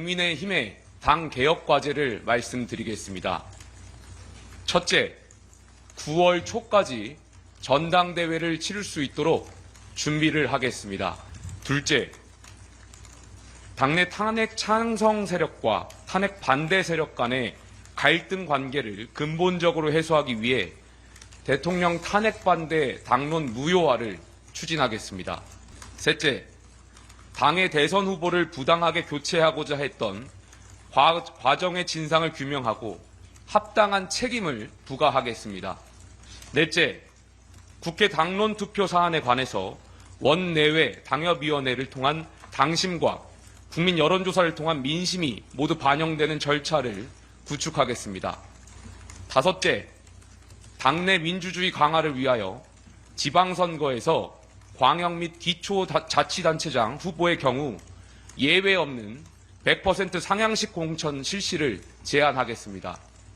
국민의힘의 당 개혁 과제를 말씀드리겠습니다. 첫째, 9월 초까지 전당대회를 치를 수 있도록 준비를 하겠습니다. 둘째, 당내 탄핵 찬성 세력과 탄핵 반대 세력 간의 갈등 관계를 근본적으로 해소하기 위해 대통령 탄핵 반대 당론 무효화를 추진하겠습니다. 셋째, 당의 대선 후보를 부당하게 교체하고자 했던 과, 과정의 진상을 규명하고 합당한 책임을 부과하겠습니다. 넷째, 국회 당론 투표 사안에 관해서 원내외 당협위원회를 통한 당심과 국민 여론조사를 통한 민심이 모두 반영되는 절차를 구축하겠습니다. 다섯째, 당내 민주주의 강화를 위하여 지방선거에서 광역 및 기초자치단체장 후보의 경우 예외 없는 100% 상향식 공천 실시를 제안하겠습니다.